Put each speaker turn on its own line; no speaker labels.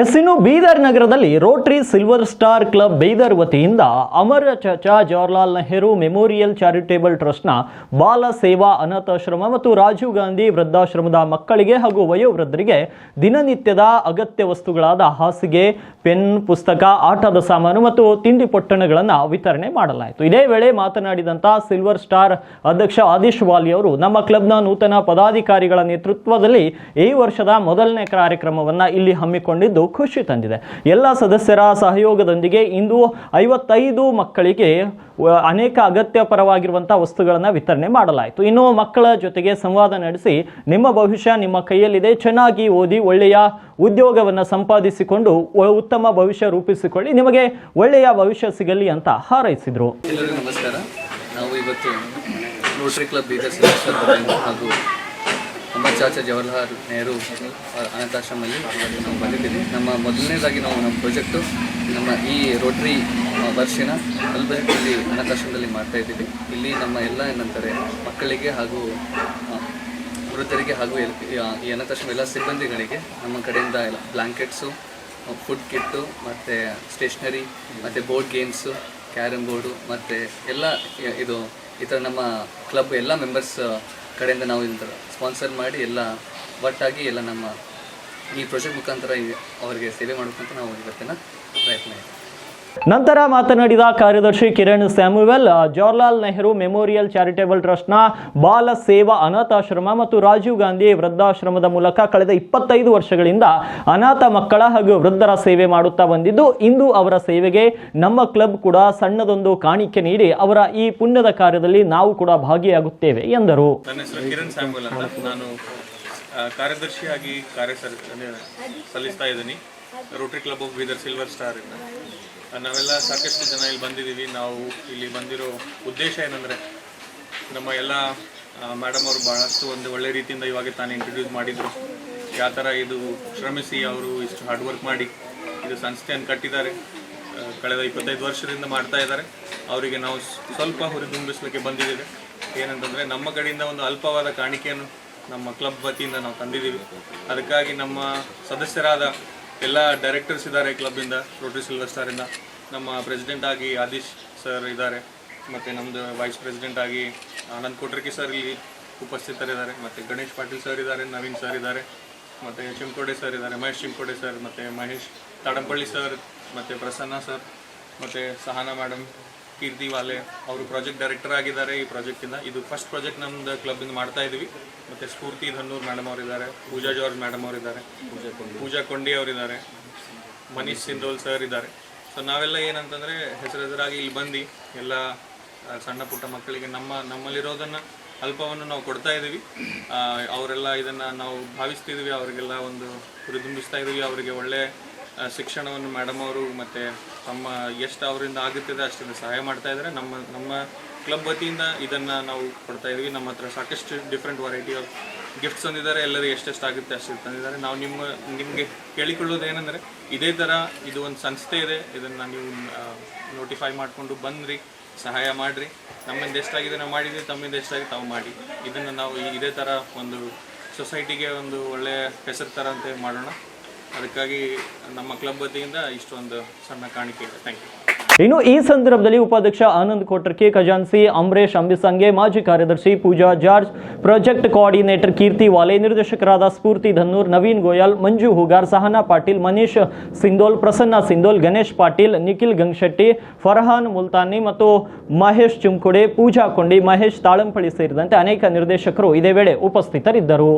S Bidar ನಗರದಲ್ಲಿ Rotary silver star club Bidar ವತಿಯಿಂದ ಅಮರ ಚಚಾ ಜವಾಹರ್ಲಾಲ್ ನೆಹರು ಮೆಮೋರಿಯಲ್ ಚಾರಿಟೇಬಲ್ ಟ್ರಸ್ಟ್ನ ಬಾಲ ಸೇವಾ ಅನಾಥಾಶ್ರಮ ಮತ್ತು ರಾಜೀವ್ ಗಾಂಧಿ ವೃದ್ಧಾಶ್ರಮದ ಮಕ್ಕಳಿಗೆ ಹಾಗೂ ವಯೋವೃದ್ಧರಿಗೆ ದಿನನಿತ್ಯದ ಅಗತ್ಯ ವಸ್ತುಗಳಾದ ಹಾಸಿಗೆ, ಪೆನ್, ಪುಸ್ತಕ, ಆಟದ ಸಾಮಾನು ಮತ್ತು ತಿಂಡಿ ಪೊಟ್ಟಣಗಳನ್ನು ವಿತರಣೆ ಮಾಡಲಾಯಿತು. ಇದೇ ವೇಳೆ ಮಾತನಾಡಿದಂಥ ಸಿಲ್ವರ್ ಸ್ಟಾರ್ ಅಧ್ಯಕ್ಷ ಆದೇಶ್ ವಾಲಿ ಅವರು, ನಮ್ಮ ಕ್ಲಬ್ನ ನೂತನ ಪದಾಧಿಕಾರಿಗಳ ನೇತೃತ್ವದಲ್ಲಿ ಈ ವರ್ಷದ ಮೊದಲನೇ ಕಾರ್ಯಕ್ರಮವನ್ನು ಇಲ್ಲಿ ಹಮ್ಮಿಕೊಂಡಿದ್ದು ಖುಷಿ ತಂದಿದೆ. ಎಲ್ಲ ಸದಸ್ಯರ ಸಹಯೋಗದೊಂದಿಗೆ ಇಂದು ಐವತ್ತೈದು ಮಕ್ಕಳಿಗೆ ಅನೇಕ ಅಗತ್ಯ ಪರವಾಗಿರುವಂಥ ವಸ್ತುಗಳನ್ನು ವಿತರಣೆ ಮಾಡಲಾಯಿತು. ಇನ್ನು ಮಕ್ಕಳ ಜೊತೆಗೆ ಸಂವಾದ ನಡೆಸಿ ನಿಮ್ಮ ಭವಿಷ್ಯ ನಿಮ್ಮ ಕೈಯಲ್ಲಿದೆ. ಚೆನ್ನಾಗಿ ಓದಿ ಒಳ್ಳೆಯ ಉದ್ಯೋಗವನ್ನು ಸಂಪಾದಿಸಿಕೊಂಡು ಉತ್ತಮ ಭವಿಷ್ಯ ರೂಪಿಸಿಕೊಳ್ಳಿ. ನಿಮಗೆ ಒಳ್ಳೆಯ ಭವಿಷ್ಯ ಸಿಗಲಿ ಅಂತ ಹಾರೈಸಿದರು.
ನಮಸ್ಕಾರ. ನಾವು ಇವತ್ತು ಕ್ಲಬ್ ಹಾಗೂ ನಮ್ಮ ಚಾಚಾ ಜವಾಹರ್ಲಾಲ್ ನೆಹರು ಅನಾಥಾಶ್ರಮದಲ್ಲಿ ನಾವು ಬಂದಿದ್ದೀವಿ. ನಮ್ಮ ಮೊದಲನೇದಾಗಿ ನಾವು ನಮ್ಮ ಪ್ರಾಜೆಕ್ಟು ನಮ್ಮ ಈ ರೋಟ್ರಿ ವರ್ಷಿನ ಅಲ್ಬಜೆಟ್ನಲ್ಲಿ ಅನಾಥಾಶ್ರಮದಲ್ಲಿ ಮಾಡ್ತಾ ಇದ್ದೀವಿ. ಇಲ್ಲಿ ನಮ್ಮ ಎಲ್ಲ ಏನಂತಾರೆ, ಮಕ್ಕಳಿಗೆ ಹಾಗೂ ವೃದ್ಧರಿಗೆ ಹಾಗೂ ಎಲ್- ಈ ಅನಾಥಾಶ್ರಮ ಎಲ್ಲ ಸಿಬ್ಬಂದಿಗಳಿಗೆ ನಮ್ಮ ಕಡೆಯಿಂದ ಎಲ್ಲ ಬ್ಲ್ಯಾಂಕೆಟ್ಸು ಫುಡ್ ಕಿಟ್ಟು ಮತ್ತು ಸ್ಟೇಷ್ನರಿ ಮತ್ತು ಬೋರ್ಡ್ ಗೇಮ್ಸು ಕ್ಯಾರಮ್ ಬೋರ್ಡು ಮತ್ತು ಎಲ್ಲ, ಇದು, ಈ ಥರ ನಮ್ಮ ಕ್ಲಬ್ ಎಲ್ಲ ಮೆಂಬರ್ಸ್ ಕಡೆಯಿಂದ ನಾವು ಇಂಥ ಸ್ಪಾನ್ಸರ್ ಮಾಡಿ ಎಲ್ಲ ಒಟ್ಟಾಗಿ ಎಲ್ಲ ನಮ್ಮ ಈ ಪ್ರಾಜೆಕ್ಟ್ ಮುಖಾಂತರ ಅವರಿಗೆ ಸೇವೆ ಮಾಡಬೇಕಂತ ನಾವು ಇವತ್ತಿನ ಪ್ರಯತ್ನ ಇದೆ
ನಂತರ ಮಾತನಾಡಿದ ಕಾರ್ಯದರ್ಶಿ Kiran Samuel, Jawaharlal Nehru memorial charitable ಟ್ರಸ್ಟ್ನ ಬಾಲ ಸೇವಾ ಅನಾಥಾಶ್ರಮ ಮತ್ತು ರಾಜೀವ್ ಗಾಂಧಿ ವೃದ್ಧಾಶ್ರಮದ ಮೂಲಕ ಕಳೆದ ಇಪ್ಪತ್ತೈದು ವರ್ಷಗಳಿಂದ ಅನಾಥ ಮಕ್ಕಳ ಹಾಗೂ ವೃದ್ಧರ ಸೇವೆ ಮಾಡುತ್ತಾ ಬಂದಿದ್ದು, ಇಂದು ಅವರ ಸೇವೆಗೆ ನಮ್ಮ ಕ್ಲಬ್ ಕೂಡ ಸಣ್ಣದೊಂದು ಕಾಣಿಕೆ ನೀಡಿ ಅವರ ಈ ಪುಣ್ಯದ ಕಾರ್ಯದಲ್ಲಿ ನಾವು ಕೂಡ ಭಾಗಿಯಾಗುತ್ತೇವೆ ಎಂದರು.
ಕಾರ್ಯದರ್ಶಿಯಾಗಿ ಕಾರ್ಯ ಸಲ್- ಸಲ್ಲಿಸ್ತಾ ಇದ್ದೀನಿ. Rotary club of Bidar silver star ನಾವೆಲ್ಲ ಸಾಕಷ್ಟು ಜನ ಇಲ್ಲಿ ಬಂದಿದ್ದೀವಿ. ನಾವು ಇಲ್ಲಿ ಬಂದಿರೋ ಉದ್ದೇಶ ಏನಂದರೆ ನಮ್ಮ ಎಲ್ಲ ಮೇಡಮ್ ಅವರು ಭಾಳಷ್ಟು ಒಂದು ಒಳ್ಳೆ ರೀತಿಯಿಂದ ಇವಾಗ ತಾನು ಇಂಟ್ರೊಡ್ಯೂಸ್ ಮಾಡಿದರು. ಯಾವ ಥರ ಇದು ಶ್ರಮಿಸಿ ಅವರು ಇಷ್ಟು ಹಾರ್ಡ್ ವರ್ಕ್ ಮಾಡಿ ಇದು ಸಂಸ್ಥೆಯನ್ನು ಕಟ್ಟಿದ್ದಾರೆ. ಕಳೆದ ಇಪ್ಪತ್ತೈದು ವರ್ಷದಿಂದ ಮಾಡ್ತಾ ಇದ್ದಾರೆ. ಅವರಿಗೆ ನಾವು ಸ್ವಲ್ಪ ಹುರಿದುಂಬಿಸ್ಲಿಕ್ಕೆ ಬಂದಿದ್ದೇವೆ. ಏನಂತಂದರೆ ನಮ್ಮ ಕಡೆಯಿಂದ ಒಂದು ಅಲ್ಪವಾದ ಕಾಣಿಕೆಯನ್ನು ನಮ್ಮ ಕ್ಲಬ್ ವತಿಯಿಂದ ನಾವು ತಂದಿದ್ದೀವಿ. ಅದಕ್ಕಾಗಿ ನಮ್ಮ ಸದಸ್ಯರಾದ ಎಲ್ಲ ಡೈರೆಕ್ಟರ್ಸ್ ಇದ್ದಾರೆ ಕ್ಲಬ್ಬಿಂದ ರೋಟರಿ ಸಿಲ್ವರ್ ಸ್ಟಾರಿಂದ ನಮ್ಮ ಪ್ರೆಸಿಡೆಂಟ್ ಆಗಿ ಆದಿಶ್ ಸರ್ ಇದ್ದಾರೆ, ಮತ್ತು ನಮ್ಮದು ವೈಸ್ ಪ್ರೆಸಿಡೆಂಟ್ ಆಗಿ ಆನಂದ್ ಕೊಟ್ರಕಿ ಸರ್ ಇಲ್ಲಿ ಉಪಸ್ಥಿತರಿದ್ದಾರೆ, ಮತ್ತು ಗಣೇಶ್ ಪಾಟೀಲ್ ಸರ್ ಇದ್ದಾರೆ, ನವೀನ್ ಸರ್ ಇದ್ದಾರೆ, ಮತ್ತು ಚಿಮ್ಕೋಡೆ ಸರ್ ಇದ್ದಾರೆ, ಮಹೇಶ್ ಚಿಮ್ಕೋಡೆ ಸರ್ ಮತ್ತು ಮಹೇಶ್ ತಾಡಂಪಳ್ಳಿ ಸರ್ ಮತ್ತು ಪ್ರಸನ್ನ ಸರ್ ಮತ್ತು ಸಹನಾ ಮೇಡಮ್ ಕೀರ್ತಿ ವಾಲೆ ಅವರು ಪ್ರಾಜೆಕ್ಟ್ ಡೈರೆಕ್ಟರ್ ಆಗಿದ್ದಾರೆ. ಈ ಪ್ರಾಜೆಕ್ಟಿಂದ ಇದು ಫಸ್ಟ್ ಪ್ರಾಜೆಕ್ಟ್ ನಮ್ಮದು ಕ್ಲಬ್ಬಿಂದ ಮಾಡ್ತಾ ಇದ್ದೀವಿ ಮತ್ತು ಸ್ಫೂರ್ತಿ ಧನ್ನೂರ್ ಮೇಡಮ್ ಅವರಿದ್ದಾರೆ ಪೂಜಾ ಜಾರ್ಜ್ ಮೇಡಮ್ ಅವರಿದ್ದಾರೆ ಪೂಜಾ ಕೊಂಡಿ ಅವರಿದ್ದಾರೆ ಮನೀಶ್ ಸಿಂಧೋಲ್ ಸರ್ ಇದ್ದಾರೆ ಸೊ ನಾವೆಲ್ಲ ಏನಂತಂದರೆ ಹೆಸರು ಹೆಸರಾಗಿ ಇಲ್ಲಿ ಬಂದು, ಎಲ್ಲ ಸಣ್ಣ ಪುಟ್ಟ ಮಕ್ಕಳಿಗೆ ನಮ್ಮ, ನಮ್ಮಲ್ಲಿರೋದನ್ನು ಅಲ್ಪವನ್ನು ನಾವು ಕೊಡ್ತಾ ಇದ್ದೀವಿ ಅವರೆಲ್ಲ ಇದನ್ನು ನಾವು ಭಾವಿಸ್ತಿದ್ದೀವಿ ಅವರಿಗೆಲ್ಲ ಒಂದು ಹುರಿದುಂಬಿಸ್ತಾ ಇದ್ದೀವಿ ಅವರಿಗೆ ಒಳ್ಳೆ ಶಿಕ್ಷಣವನ್ನು ಮೇಡಮ್ ಅವರು ಮತ್ತು ತಮ್ಮ ಎಷ್ಟು ಅವರಿಂದ ಆಗುತ್ತದೆ ಅಷ್ಟನ್ನು ಸಹಾಯ ಮಾಡ್ತಾ ಇದ್ದಾರೆ. ನಮ್ಮ ನಮ್ಮ ಕ್ಲಬ್ ವತಿಯಿಂದ ಇದನ್ನು ನಾವು ಕೊಡ್ತಾ ಇದ್ದೀವಿ. ನಮ್ಮ ಹತ್ರ ಸಾಕಷ್ಟು ಡಿಫ್ರೆಂಟ್ ವೆರೈಟಿ ಆಫ್ ಗಿಫ್ಟ್ಸ್ ತಂದಿದ್ದಾರೆ. ಎಲ್ಲರಿಗೂ ಎಷ್ಟೆಷ್ಟು ಆಗುತ್ತೆ ಅಷ್ಟು ತಂದಿದ್ದಾರೆ. ನಾವು ನಿಮ್ಮ, ನಿಮಗೆ ಕೇಳಿಕೊಳ್ಳೋದು ಏನಂದರೆ, ಇದೇ ಥರ ಇದು ಒಂದು ಸಂಸ್ಥೆ ಇದೆ. ಇದನ್ನು ನೀವು ನೋಟಿಫೈ ಮಾಡಿಕೊಂಡು ಬಂದ್ರಿ, ಸಹಾಯ ಮಾಡಿರಿ. ನಮ್ಮಿಂದ ಎಷ್ಟಾಗಿದೆ ನಾವು ಮಾಡಿದ್ವಿ, ತಮ್ಮಿಂದ ಎಷ್ಟಾಗಿ ತಾವು ಮಾಡಿ. ಇದನ್ನು ನಾವು ಇದೇ ಥರ ಒಂದು ಸೊಸೈಟಿಗೆ ಒಂದು ಒಳ್ಳೆಯ ಹೆಸರು ಥರ ಅಂತ ಮಾಡೋಣ. ಅದಕ್ಕಾಗಿ ನಮ್ಮ ಕ್ಲಬ್ ವತಿಯಿಂದ ಇಷ್ಟೊಂದು ಸಣ್ಣ ಕಾಣಿಕೆ ಇದೆ. ಥ್ಯಾಂಕ್ ಯು
ಇನ್ನು ಈ ಸಂದರ್ಭದಲ್ಲಿ ಉಪಾಧ್ಯಕ್ಷ ಆನಂದ್ ಕೋಟರ್ಕಿ ಖಜಾನ್ಸಿ ಅಮರೇಶ್ ಅಂಬಿಸಂಗೆ ಮಾಜಿ ಕಾರ್ಯದರ್ಶಿ Pooja George, project coordinator Keerthi Vale, ನಿರ್ದೇಶಕರಾದ ಸ್ಫೂರ್ತಿ ಧನ್ನೂರ್, ನವೀನ್ ಗೋಯಲ್, ಮಂಜು ಹುಗಾರ್, ಸಹನಾ ಪಾಟೀಲ್, ಮನೀಶ್ ಸಿಂಧೋಲ್, ಪ್ರಸನ್ನ ಸಿಂಧೋಲ್, ಗಣೇಶ್ ಪಾಟೀಲ್, ನಿಖಿಲ್ ಗಂಗಶೆಟ್ಟಿ, ಫರ್ಹಾನ್ ಮುಲ್ತಾನಿ ಮತ್ತು ಮಹೇಶ್ ಚುಂಕುಡೆ, ಪೂಜಾ ಕೊಂಡಿ, ಮಹೇಶ್ ತಾಳಂಪಳ್ಳಿ ಸೇರಿದಂತೆ ಅನೇಕ ನಿರ್ದೇಶಕರು ಇದೇ ವೇಳೆ ಉಪಸ್ಥಿತರಿದ್ದರು.